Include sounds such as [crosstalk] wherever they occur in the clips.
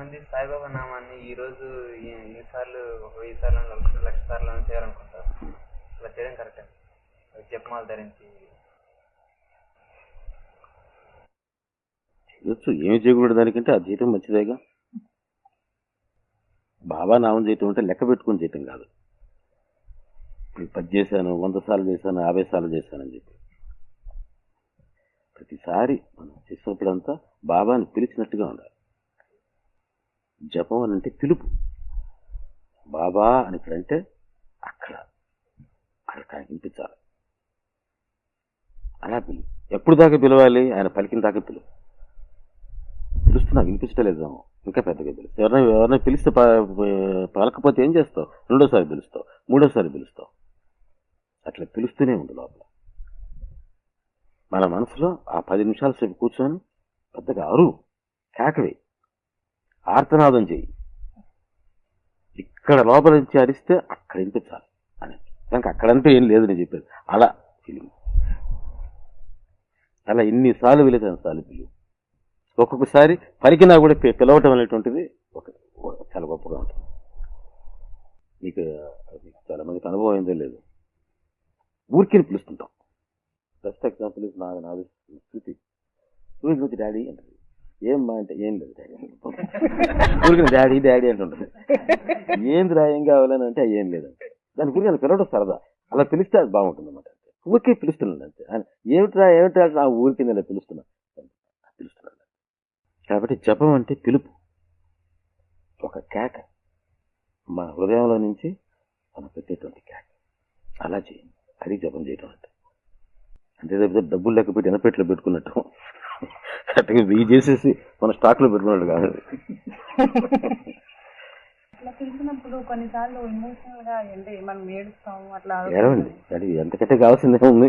మంది సాయిబాబా నామాన్ని ఈ రోజు ఎన్నిసార్లు ఒక వెయ్యి సార్లు లక్ష లక్ష సార్లు అని చేయాలనుకుంటారు. అలా చేయడం కరెక్ట్. జపమాలు ధరించి. చేయొచ్చు. ఏమి చేయకూడదు దానికంటే అది జీతం మంచిదేగా. బాబా నామం చేయటం అంటే లెక్క పెట్టుకొని చేయటం కాదు. ఇప్పుడు పది చేశాను వంద సార్లు చేశాను యాభై సార్లు చేశానని చెప్పి. ప్రతిసారి మనం చేసినప్పుడంతా బాబాని పిలిచినట్టుగా ఉండాలి. జపం అని అంటే పిలుపు. బాబా అని ఇక్కడంటే అక్కడ. అక్కడ వినిపించాలి అలా పిలువు. ఎప్పుడు దాకా పిలవాలి? ఆయన పలికిన దాకా పిలువు. పిలుస్తున్నా వినిపించలేదు ఇంకా పెద్దగా పిలుస్తావు ఎవరైనా ఎవరైనా పిలిస్తే పలకపోతే ఏం చేస్తావు? రెండోసారి పిలుస్తావు మూడోసారి పిలుస్తావు. అట్లా పిలుస్తూనే ఉంది లోపల. మన మనసులో ఆ పది నిమిషాల సేపు కూర్చొని పెద్దగా అరువు కేకవే ఆర్తనాదం చేయి ఇక్కడ లోపల నుంచి అరిస్తే అక్కడ వినిపించాలి అని. దానికి అక్కడంతా ఏం లేదు నేను చెప్పేది. అలా ఫీలింగ్. అలా ఎన్నిసార్లు వెళ్ళేది సార్లు పిలువు ఒక్కొక్కసారి పలికినా కూడా పిలవటం అనేటువంటిది ఒక చాలా గొప్పగా ఉంటుంది. మీకు చాలా మందికి అనుభవం ఏందో లేదు. ఊరికిని పిలుస్తుంటాం. బెస్ట్ ఎగ్జాంపుల్ ఇస్ నా నాది శృతి ఊరికి డాడీ అంటుంది ఏం మా అంటే ఏం లేదు డాడీ. ఊరికి డాడీ డాడీ అంటుంటుంది. ఏంది రా ఏం కావాలని అంటే ఏం లేదంటే దాని గురించి అలా పిలవడం సరదా. అలా పిలిస్తే అది బాగుంటుంది అన్నమాట ఊరికే పిలుస్తున్నాను అంతే. ఆయన, ఏమిట్రా ఏమిట్రా నా ఊరికి నేను పిలుస్తున్నా. పిలుస్తున్నాను కాబట్టి జపం అంటే పిలుపు. ఒక కేక. మా హృదయంలో నుంచి మనం పెట్టేటువంటి కేక. అలా చేయండి. అది జపం చేయడం అంటే. అంతే తప్పితే డబ్బులు లెక్క పెట్టి ఎనపెట్లో పెట్టుకున్నట్టు. కరెక్ట్గా వెయ్యి చేసేసి మన స్టాక్లో పెట్టుకున్నట్టు కాదు. అట్లా పిలిచినప్పుడు కొన్నిసార్లు ఎమోషనల్గా అంటే మనం ఏడుస్తాం అట్లా ఏడవండి. అది ఎంతకంటే కావాల్సిందే ఉంది.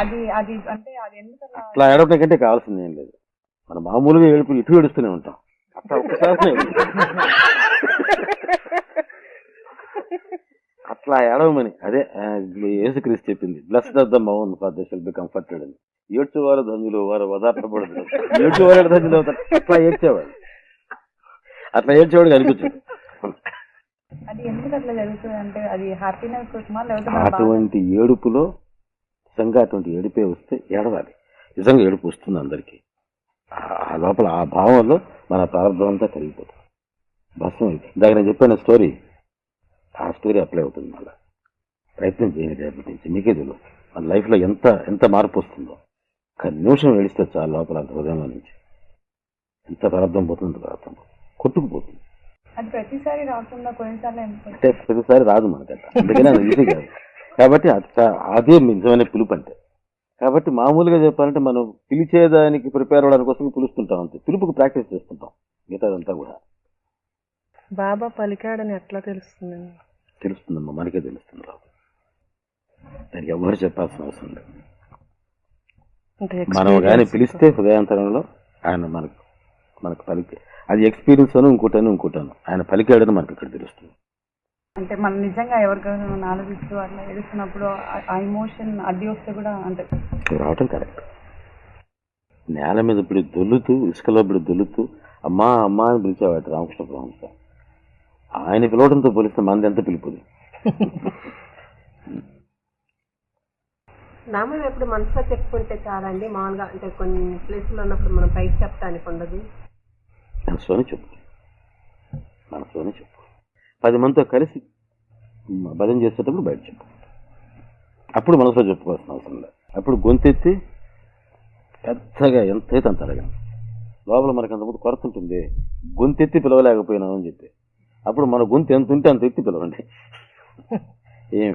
అది అది అంటే అది ఎందుకు అలా అట్లా ఏడవడం కంటే కావాల్సింది ఏం లేదు. మన మామూలుగా ఏడుపు ఇటు ఏడుస్తూనే ఉంటాం. అట్లా ఒక్కసారి అట్లా ఏడవమని. అదే యేసుక్రీస్తు చెప్పింది bless the మౌన్ for the shall be comforted అని. ఏడ్చేవారు ధన్యులు వారు వదార్థపడదు ఏడ్చేవారు ధన్యులు అవుతారు? అట్లా ఏడ్చేవాడు అట్లా ఏడ్చేవాడు కనిపించదు అటువంటి ఏడుపులో నిజంగా అటువంటి ఏడుపే వస్తే ఏడవాలి. నిజంగా ఏడుపు వస్తుంది అందరికీ. ఆ- లోపల ఆ భావంలో మన ప్రారంభం అంతా కరిగిపోతుంది భస్మం ఇందాక నేను చెప్పిన స్టోరీ ఆ స్టోరీ అప్లై అవుతుంది మళ్ళీ. ప్రయత్నం చేయండి రేపటి నుంచి. మీకే తెలియదు మన లైఫ్లో ఎంత ఎంత మార్పు వస్తుందో. ఒక నిమిషం ఏడిస్తే చాలు లోపల అంత హృదయంలో నుంచి. ఎంత ప్రారంభం పోతుంది పోతుంది. కొట్టుకుపోతుంది. అది ప్రతిసారి రాకుండా కొన్నిసార్లు ఎందుకు అంటే ప్రతిసారి రాదు మనకంట అందుకని అది ఈజీ కాదు. కాబట్టి అదే నిజమైన పిలుపు అంటే. కాబట్టి మామూలుగా చెప్పాలంటే మనం పిలిచేదానికి ప్రిపేర్ అవ్వడానికి కోసం పిలుస్తుంటాం అంతే. పిలుపుకి ప్రాక్టీస్ చేస్తుంటాం. మిగతాదంతా కూడా. బాబా పలికాడని ఎట్లా తెలుస్తుందండి? తెలుస్తుందమ్మా. మనకే తెలుస్తుంది రాదు దానికి ఎవరు చెప్పాల్సిన అవసరం లేదు. మనం కానీ పిలిస్తే హృదయాంతరంలో ఆయన మనకు మనకు పలికి అది ఎక్స్పీరియన్స్ అని ఇంకోటని ఇంకోటాను ఆయన పలికాడని మనకి ఇక్కడ తెలుస్తుంది. అంటే మనం నిజంగా ఎవరికైనా ఆలోచిస్తూ అట్లా ఏడుస్తున్నప్పుడు ఆ- ఎమోషన్ అడ్డి వస్తే కూడా అంటే రావటం కరెక్ట్ నేల మీద ఇప్పుడు దొల్లుతూ ఇసుకలో ఇప్పుడు దొల్లుతూ అమ్మా అమ్మా అని పిలిచేవాడు రామకృష్ణ పరమహంస ఆయన పిలవడంతో పోలిస్తే మనది ఎంత పిలుపుది? [laughs] నామం ఎప్పుడు మనసులో చెప్పుకుంటే చాలండి. మామూలుగా అంటే కొన్ని ప్లేసులు ఉన్నప్పుడు మనం పైకి చెప్పడానికి ఉండదు. మనసులోనే చెప్పు. మనసులోనే చెప్పు. పది మందితో కలిసి భజన చేసేటప్పుడు బయట చెప్పు. అప్పుడు మనసులో చెప్పుకోవాల్సిన అవసరం లేదు. అప్పుడు గొంతెత్తి పెద్దగా ఎంతైతే అంత అడగండి. లోపల మనకు అంతకుముందు కొరత ఉంటుంది. గొంతెత్తి పిలవలేకపోయినాం అని చెప్పి. అప్పుడు మన గొంతు ఎంత ఉంటే అంత ఎత్తి పిలవండి. [laughs] ఏమి